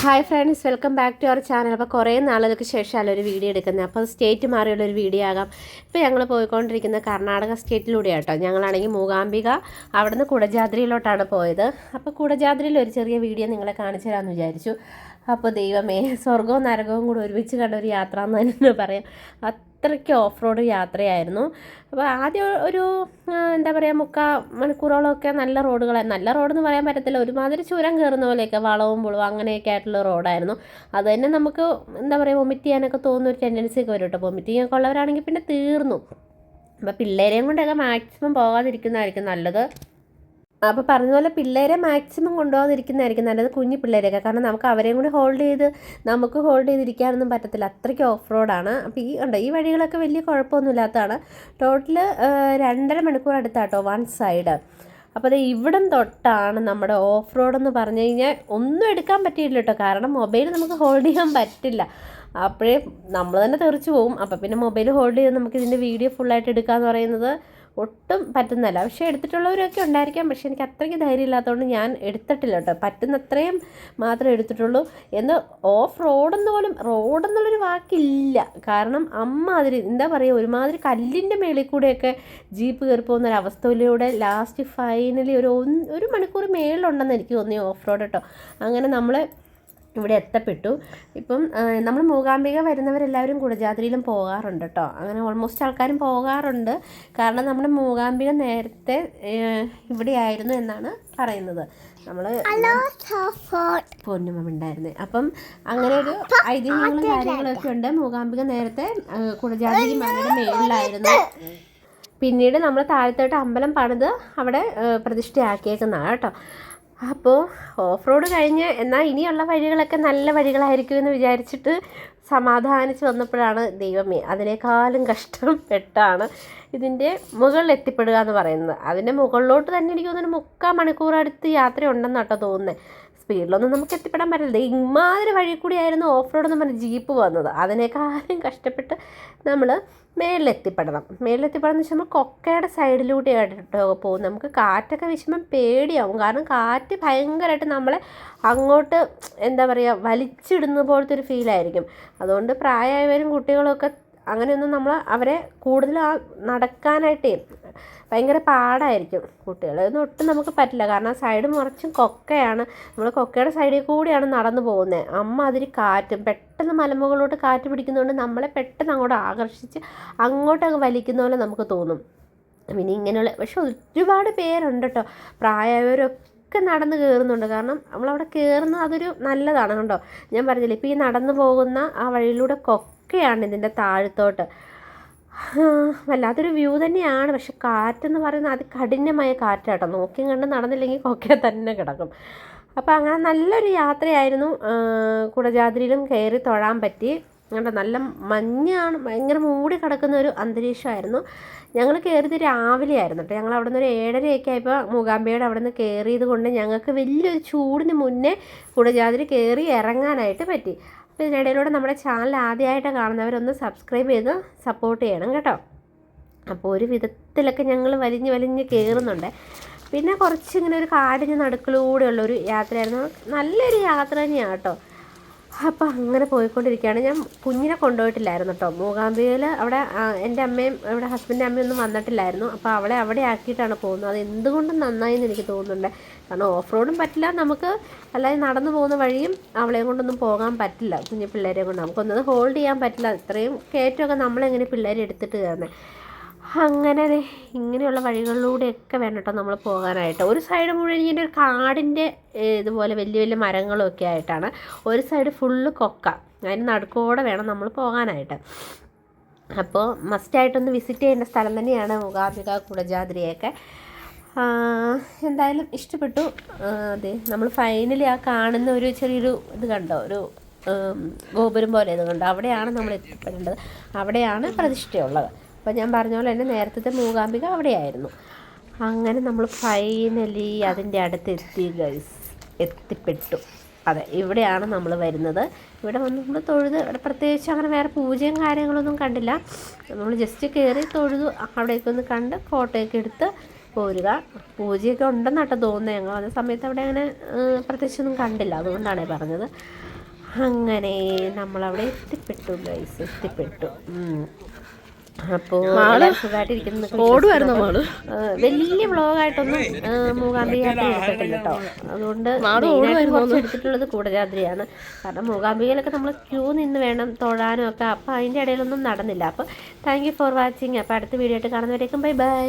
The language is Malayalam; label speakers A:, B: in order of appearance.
A: Hi friends welcome back to our channel അപ്പോൾ കുറേ നാളുകൾക്ക് ശേഷമല്ല ഒരു വീഡിയോ എടുക്കുന്നത്. അപ്പോൾ സ്റ്റേറ്റ് മാറിയുള്ള ഒരു വീഡിയോ ആകാം. ഇപ്പോൾ ഞങ്ങൾ പോയിക്കൊണ്ടിരിക്കുന്ന കർണാടക സ്റ്റേറ്റിലൂടെയാണ് കേട്ടോ ഞങ്ങളാണെങ്കിൽ മൂകാംബിക അവിടുന്ന് കുടജാദ്രിയിലോട്ടാണ് പോയത്. അപ്പോൾ കുടജാദ്രിയിൽ ഒരു ചെറിയ വീഡിയോ നിങ്ങളെ കാണിച്ചു തരാമെന്ന് വിചാരിച്ചു. അപ്പോൾ ദൈവമേ സ്വർഗവും നരകവും കൂടെ ഒരുമിച്ച് കണ്ട ഒരു യാത്ര എന്ന് തന്നെ പറയാം. അത്രയ്ക്ക് ഓഫ് റോഡ് യാത്രയായിരുന്നു. അപ്പോൾ ആദ്യം ഒരു എന്താ പറയുക മുക്കാ മണിക്കൂറോളമൊക്കെ നല്ല റോഡുകളായിരുന്നു നല്ല റോഡെന്ന് പറയാൻ പറ്റത്തില്ല. ഒരുമാതിരി ചുരം കയറുന്ന പോലെയൊക്കെ വളവും പുളവും അങ്ങനെയൊക്കെ ആയിട്ടുള്ള റോഡായിരുന്നു അത് തന്നെ നമുക്ക് എന്താ പറയുക വൊമിറ്റ് ചെയ്യാനൊക്കെ തോന്നുന്ന ഒരു ടെൻഡൻസി ഒക്കെ വരും കേട്ടോ വൊമിറ്റ് ഒക്കെ ഉള്ളവരാണെങ്കിൽ പിന്നെ തീർന്നു. അപ്പോൾ പിള്ളേരെയും കൊണ്ടൊക്കെ മാക്സിമം പോകാതിരിക്കുന്നതായിരിക്കും നല്ലത്. അപ്പോൾ പറഞ്ഞ പോലെ പിള്ളേരെ മാക്സിമം കൊണ്ടുപോകാതിരിക്കുന്നതായിരിക്കും നല്ലത് കുഞ്ഞു പിള്ളേരെയൊക്കെ. കാരണം നമുക്ക് അവരെയും കൂടി ഹോൾഡ് ചെയ്ത് നമുക്ക് ഹോൾഡ് ചെയ്തിരിക്കാനൊന്നും പറ്റത്തില്ല. അത്രയ്ക്ക് ഓഫ് റോഡാണ് അപ്പോൾ ഈ ഉണ്ട് ഈ വഴികളൊക്കെ വലിയ കുഴപ്പമൊന്നുമില്ലാത്തതാണ്. ടോട്ടൽ രണ്ടര മണിക്കൂർ അടുത്താട്ടോ വൺ സൈഡ് അപ്പോൾ അത് ഇവിടം തൊട്ടാണ് നമ്മുടെ ഓഫ് റോഡ് എന്ന് പറഞ്ഞു കഴിഞ്ഞാൽ ഒന്നും എടുക്കാൻ പറ്റിയില്ല കേട്ടോ കാരണം മൊബൈൽ നമുക്ക് ഹോൾഡ് ചെയ്യാൻ പറ്റില്ല. അപ്പോഴേ നമ്മൾ തന്നെ തെറിച്ച് പോകും അപ്പോൾ പിന്നെ മൊബൈൽ ഹോൾഡ് ചെയ്ത് നമുക്ക് ഇതിന്റെ വീഡിയോ ഫുള്ളായിട്ട് എടുക്കാന്ന് പറയുന്നത് ഒട്ടും പറ്റുന്നല്ല പക്ഷേ എടുത്തിട്ടുള്ളവരൊക്കെ ഉണ്ടായിരിക്കാം. പക്ഷേ എനിക്ക് അത്രയ്ക്ക് ധൈര്യമില്ലാത്തതുകൊണ്ട് ഞാൻ എടുത്തിട്ടില്ല കേട്ടോ. പറ്റുന്നത്രയും മാത്രമേ എടുത്തിട്ടുള്ളൂ. എന്ന് ഓഫ് റോഡെന്ന് പോലും റോഡെന്നുള്ളൊരു വാക്കില്ല. കാരണം അമ്മാതിരി എന്താ പറയുക ഒരുമാതിരി കല്ലിന്റെ മേളിൽ കൂടെയൊക്കെ ജീപ്പ് കയറി പോകുന്ന ഒരു അവസ്ഥയിലൂടെ ലാസ്റ്റ് ഫൈനലി ഒരു ഒരു മണിക്കൂർ മേളിലുണ്ടെന്ന് എനിക്ക് തോന്നി ഓഫ് റോഡ് കേട്ടോ. അങ്ങനെ നമ്മൾ ഇവിടെ എത്തപ്പെട്ടു. ഇപ്പം നമ്മൾ മൂകാംബിക വരുന്നവരെല്ലാവരും കുടജാദ്രിയിലും പോകാറുണ്ട് കേട്ടോ. അങ്ങനെ ഓൾമോസ്റ്റ് ആൾക്കാരും പോകാറുണ്ട്. കാരണം നമ്മുടെ മൂകാംബിക നേരത്തെ ഇവിടെ ഇവിടെയായിരുന്നു എന്നാണ് പറയുന്നത്. നമ്മൾ ഉണ്ടായിരുന്നത് അപ്പം അങ്ങനെ ഒരു ഐതിഹ്യങ്ങളും കാര്യങ്ങളൊക്കെ ഉണ്ട്. മൂകാംബിക നേരത്തെ കുടജാദ്രി മലയുടെ മേളിലായിരുന്നു. പിന്നീട് നമ്മൾ താഴത്തോട്ട് അമ്പലം പണിത് അവിടെ പ്രതിഷ്ഠയാക്കിയേക്കുന്നതാണ് കേട്ടോ. അപ്പോൾ ഓഫ് റോഡ് കഴിഞ്ഞ് എന്നാൽ ഇനിയുള്ള വഴികളൊക്കെ നല്ല വഴികളായിരിക്കും എന്ന് വിചാരിച്ചിട്ട് സമാധാനിച്ച് വന്നപ്പോഴാണ് ദൈവമേ അതിനേക്കാളും കഷ്ടപ്പെട്ടാണ് ഇതിന്റെ മുകളിൽ എത്തിപ്പെടുക എന്ന് പറയുന്നത്. അതിന്റെ മുകളിലോട്ട് തന്നെ എനിക്ക് തോന്നുന്നു മുക്കാൽ മണിക്കൂർ അടുത്ത് യാത്ര ഉണ്ടെന്നാട്ടോ തോന്നുന്നത് സ്പീഡിലൊന്നും നമുക്ക് എത്തിപ്പെടാൻ പറ്റില്ല ഇമാതിരി വഴി കൂടിയായിരുന്നു ഓഫ് റോഡ് എന്ന് പറഞ്ഞ ജീപ്പ് വന്നത്. അതിനേക്കാളും കഷ്ടപ്പെട്ട് നമ്മൾ മേളിലെത്തിപ്പെടണം. മേളിലെത്തിപ്പെടണം വെച്ചാൽ നമ്മൾ കൊക്കയുടെ സൈഡിലൂടെ ആയിട്ട് പോകും നമുക്ക് കാറ്റൊക്കെ വീശുമ്പം പേടിയാവും. കാരണം കാറ്റ് ഭയങ്കരമായിട്ട് നമ്മളെ അങ്ങോട്ട് എന്താ പറയുക വലിച്ചിടുന്ന പോലത്തെ ഒരു ഫീലായിരിക്കും. അതുകൊണ്ട് പ്രായമായവരും കുട്ടികളൊക്കെ അങ്ങനെയൊന്നും നമ്മൾ അവരെ കൂടുതൽ ആ നടക്കാനായിട്ടേ ഭയങ്കര പാടായിരിക്കും കുട്ടികളൊന്നും ഒട്ടും നമുക്ക് പറ്റില്ല. കാരണം സൈഡ് മറിച്ചും കൊക്കയാണ്. നമ്മൾ കൊക്കയുടെ സൈഡിൽ കൂടിയാണ് നടന്നു പോകുന്നത് അമ്മ അതിൽ കാറ്റും പെട്ടെന്ന് മലമുകളിലോട്ട് കാറ്റ് പിടിക്കുന്നതുകൊണ്ട് നമ്മളെ പെട്ടെന്ന് അങ്ങോട്ട് ആകർഷിച്ച് അങ്ങോട്ട് അങ്ങ് വലിക്കുന്ന പോലെ നമുക്ക് തോന്നും. പിന്നെ ഇങ്ങനെയുള്ള പക്ഷെ ഒരുപാട് പേരുണ്ട് കേട്ടോ പ്രായമായവരൊക്കെ നടന്ന് കയറുന്നുണ്ട് കാരണം നമ്മളവിടെ കയറുന്ന അതൊരു നല്ലതാണ് കണ്ടോ? ഞാൻ പറഞ്ഞില്ലേ ഇപ്പോൾ ഈ നടന്നു പോകുന്ന ആ വഴിയിലൂടെ കൊക്കയാണ് ഇതിന്റെ താഴത്തോട്ട്. വല്ലാത്തൊരു വ്യൂ തന്നെയാണ്. പക്ഷെ കാറ്റെന്ന് പറയുന്നത് അത് കഠിനമായ കാറ്റാട്ടോ. നോക്കി കണ്ട് നടന്നില്ലെങ്കിൽ കൊക്കെ തന്നെ കിടക്കും. അപ്പോൾ അങ്ങനെ നല്ലൊരു യാത്രയായിരുന്നു. കുടജാതിരിയിലും കയറി തൊഴാൻ പറ്റി. അങ്ങനെ നല്ല മഞ്ഞാണ്. ഭയങ്കര മൂടി കിടക്കുന്ന ഒരു അന്തരീക്ഷമായിരുന്നു. ഞങ്ങൾ കയറിയത് രാവിലെ ആയിരുന്നു കേട്ടോ ഞങ്ങൾ അവിടെ നിന്ന് ഒരു ഏഴരയൊക്കെ ആയപ്പോൾ മൂകാംബിയുടെ അവിടെ നിന്ന് കയറിയത് കൊണ്ട് ഞങ്ങൾക്ക് വലിയൊരു ചൂടിന് മുന്നേ കുടജാതിരി കയറി ഇറങ്ങാനായിട്ട് പറ്റി. ഇതിനിടയിലൂടെ നമ്മുടെ ചാനൽ ആദ്യമായിട്ട് കാണുന്നവരൊന്ന് സബ്സ്ക്രൈബ് ചെയ്ത് സപ്പോർട്ട് ചെയ്യണം കേട്ടോ. അപ്പോൾ ഒരു വിധത്തിലൊക്കെ ഞങ്ങൾ വലിഞ്ഞ് വലിഞ്ഞ് കയറുന്നുണ്ട് പിന്നെ കുറച്ചിങ്ങനെ ഒരു കാടിന് നടുക്കിലൂടെയുള്ള ഒരു യാത്രയായിരുന്നു. നല്ലൊരു യാത്ര തന്നെയാണ് കേട്ടോ. അപ്പോൾ അങ്ങനെ പോയിക്കൊണ്ടിരിക്കുകയാണ്. ഞാൻ കുഞ്ഞിനെ കൊണ്ടുപോയിട്ടില്ലായിരുന്നു കേട്ടോ. മൂകാംബികയിൽ അവിടെ എന്റെ അമ്മയും അവിടെ ഹസ്ബൻഡിന്റെ അമ്മയും ഒന്നും വന്നിട്ടില്ലായിരുന്നു. അപ്പോൾ അവളെ അവിടെ ആക്കിയിട്ടാണ് പോകുന്നത്. അത് എന്തുകൊണ്ടും നന്നായി എന്ന് എനിക്ക് തോന്നുന്നുണ്ട്. കാരണം ഓഫ് റോഡും പറ്റില്ല. നമുക്ക് അല്ലാതെ നടന്നു പോകുന്ന വഴിയും അവളെയും കൊണ്ടൊന്നും പോകാൻ പറ്റില്ല. കുഞ്ഞു പിള്ളേരെ കൊണ്ട് നമുക്കൊന്നത് ഹോൾഡ് ചെയ്യാൻ പറ്റില്ല. ഇത്രയും കയറ്റമൊക്കെ നമ്മളെങ്ങനെ പിള്ളേരെ എടുത്തിട്ട് കയറുന്നത് അങ്ങനെ ഇങ്ങനെയുള്ള വഴികളിലൂടെയൊക്കെ വേണം കേട്ടോ നമ്മൾ പോകാനായിട്ട്. ഒരു സൈഡ് മുഴുവൻ ഇങ്ങനെ ഒരു കാടിന്റെ ഇതുപോലെ വലിയ വലിയ മരങ്ങളും ഒക്കെ ആയിട്ടാണ്. ഒരു സൈഡ് ഫുള്ള് കൊക്ക. അതിന് നടുക്കോടെ വേണം നമ്മൾ പോകാനായിട്ട്. അപ്പോൾ മസ്റ്റായിട്ടൊന്ന് വിസിറ്റ് ചെയ്യേണ്ട സ്ഥലം തന്നെയാണ് മൂകാംബിക കുടജാദ്രിയൊക്കെ. എന്തായാലും ഇഷ്ടപ്പെട്ടു. അതെ നമ്മൾ ഫൈനലി ആ കാണുന്ന ഒരു ചെറിയൊരു ഇത് കണ്ടോ? ഒരു ഗോപുരം പോലെ ഇത് കണ്ടോ? അവിടെയാണ് നമ്മൾ എത്തിപ്പെടേണ്ടത് അവിടെയാണ് പ്രതിഷ്ഠയുള്ളത്. അപ്പോൾ ഞാൻ പറഞ്ഞ പോലെ തന്നെ നേരത്തെ മൂകാംബിക അവിടെയായിരുന്നു. അങ്ങനെ നമ്മൾ ഫൈനലി അതിന്റെ അടുത്ത് എത്തി ഗൈസ് എത്തിപ്പെട്ടു. അതെ ഇവിടെയാണ് നമ്മൾ വരുന്നത്. ഇവിടെ വന്ന് നമ്മൾ തൊഴുത് ഇവിടെ പ്രത്യേകിച്ച് അങ്ങനെ വേറെ പൂജയും കാര്യങ്ങളൊന്നും കണ്ടില്ല. നമ്മൾ ജസ്റ്റ് കയറി തൊഴുതു അവിടേക്ക് ഒന്ന് കണ്ട് ഫോട്ടോയൊക്കെ എടുത്ത് പോരുക. പൂജയൊക്കെ ഉണ്ടെന്നാട്ടോ തോന്നുന്നത് ഞങ്ങൾ വന്ന സമയത്ത് അവിടെ അങ്ങനെ പ്രത്യേകിച്ചൊന്നും കണ്ടില്ല. അതുകൊണ്ടാണ് പറഞ്ഞത്. അങ്ങനെ നമ്മളവിടെ എത്തിപ്പെട്ടു ഗൈസ് എത്തിപ്പെട്ടു. അപ്പോൾ
B: ഓടുമായിരുന്നു മോൾ
A: വലിയ വ്ളോഗായിട്ടൊന്നും മൂകാംബികയാത്ര എടുത്തിട്ടില്ല കേട്ടോ അതുകൊണ്ട് എടുത്തിട്ടുള്ളത് കൂടജാദ്രിയാണ് കാരണം മൂകാംബികയിലൊക്കെ നമ്മൾ ക്യൂ നിന്ന് വേണം തൊഴാനും ഒക്കെ. അപ്പോൾ അതിന്റെ ഇടയിലൊന്നും നടന്നില്ല. അപ്പോൾ താങ്ക് യു ഫോർ വാച്ചിങ് അപ്പോൾ അടുത്ത വീഡിയോ ആയിട്ട് കാണുന്നവരേക്കും ബൈ ബൈ